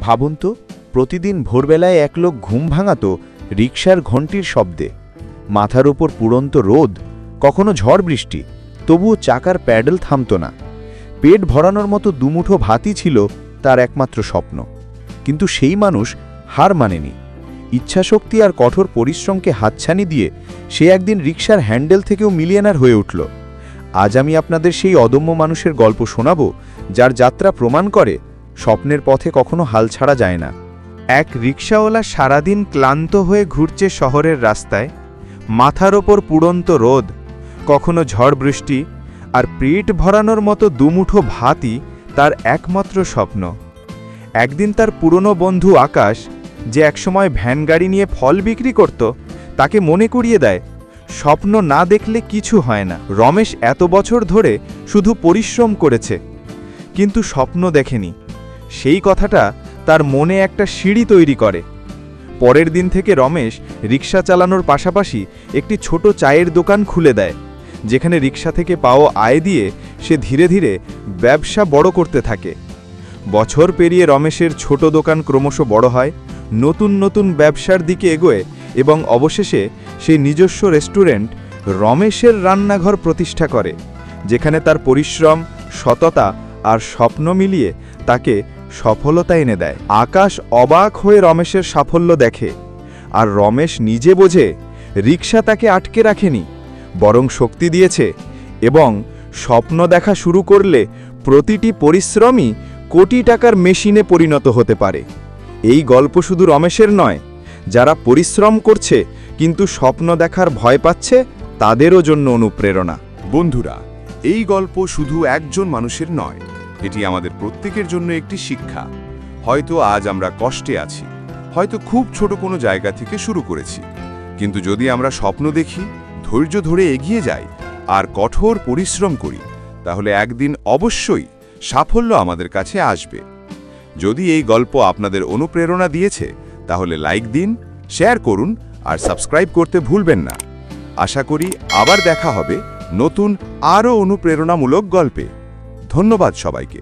ভাবুন তো, প্রতিদিন ভোরবেলায় এক লোক ঘুম ভাঙাত রিকশার ঘণ্টির শব্দে। মাথার ওপর পুরন্ত রোদ, কখনো ঝড় বৃষ্টি, তবুও চাকার প্যাডেল থামতো না। পেট ভরানোর মতো দুমুঠো ভাতই ছিল তার একমাত্র স্বপ্ন। কিন্তু সেই মানুষ হার মানেনি। ইচ্ছাশক্তি আর কঠোর পরিশ্রমকে হাতছানি দিয়ে সে একদিন রিক্সার হ্যান্ডেল থেকেও মিলিয়নার হয়ে উঠল। আজ আমি আপনাদের সেই অদম্য মানুষের গল্প শোনাব, যার যাত্রা প্রমাণ করে স্বপ্নের পথে কখনো হাল ছাড়া যায় না। এক রিক্সাওয়ালা সারাদিন ক্লান্ত হয়ে ঘুরছে শহরের রাস্তায়। মাথার ওপর পুড়ন্ত রোদ, কখনো ঝড় বৃষ্টি আর পেট ভরানোর মতো দুমুঠো ভাতই তার একমাত্র স্বপ্ন। একদিন তার পুরনো বন্ধু আকাশ যে একসময় ভ্যান গাড়ি নিয়ে ফল বিক্রি করত, তাকে মনে করিয়ে দেয়, স্বপ্ন না দেখলে কিছু হয় না। রমেশ এত বছর ধরে শুধু পরিশ্রম করেছে, কিন্তু স্বপ্ন দেখেনি। সেই কথাটা তার মনে একটা সিঁড়ি তৈরি করে। পরের দিন থেকে রমেশ রিক্সা চালানোর পাশাপাশি একটি ছোট চায়ের দোকান খুলে দেয়, যেখানে রিক্সা থেকে পাওয়া আয় দিয়ে সে ধীরে ধীরে ব্যবসা বড় করতে থাকে। বছর পেরিয়ে রমেশের ছোট দোকান ক্রমশ বড় হয়, নতুন নতুন ব্যবসার দিকে এগোয় এবং অবশেষে সেই নিজস্ব রেস্টুরেন্ট রমেশের রান্নাঘর প্রতিষ্ঠা করে, যেখানে তার পরিশ্রম, সততা আর স্বপ্ন মিলিয়ে তাকে সফলতা এনে দেয়। আকাশ অবাক হয়ে রমেশের সাফল্য দেখে। আর রমেশ নিজে বোঝে রিক্সা তাকে আটকে রাখেনি, বরং শক্তি দিয়েছে এবং স্বপ্ন দেখা শুরু করলে প্রতিটি পরিশ্রমই কোটি টাকার মেশিনে পরিণত হতে পারে। এই গল্প শুধু রমেশের নয়, যারা পরিশ্রম করছে কিন্তু স্বপ্ন দেখার ভয় পাচ্ছে, তাদেরও জন্য অনুপ্রেরণা। বন্ধুরা, এই গল্প শুধু একজন মানুষের নয় এটি আমাদের প্রত্যেকের জন্য একটি শিক্ষা। হয়তো আজ আমরা কষ্টে আছি, হয়তো খুব ছোট কোনো জায়গা থেকে শুরু করেছি। কিন্তু যদি আমরা স্বপ্ন দেখি, ধৈর্য ধরে এগিয়ে যাই আর কঠোর পরিশ্রম করি, তাহলে একদিন অবশ্যই সাফল্য আমাদের কাছে আসবে। যদি এই গল্প আপনাদের অনুপ্রেরণা দিয়েছে, তাহলে লাইক দিন, শেয়ার করুন আর সাবস্ক্রাইব করতে ভুলবেন না। আশা করি আবার দেখা হবে নতুন আরও অনুপ্রেরণামূলক গল্পে। ধন্যবাদ সবাইকে।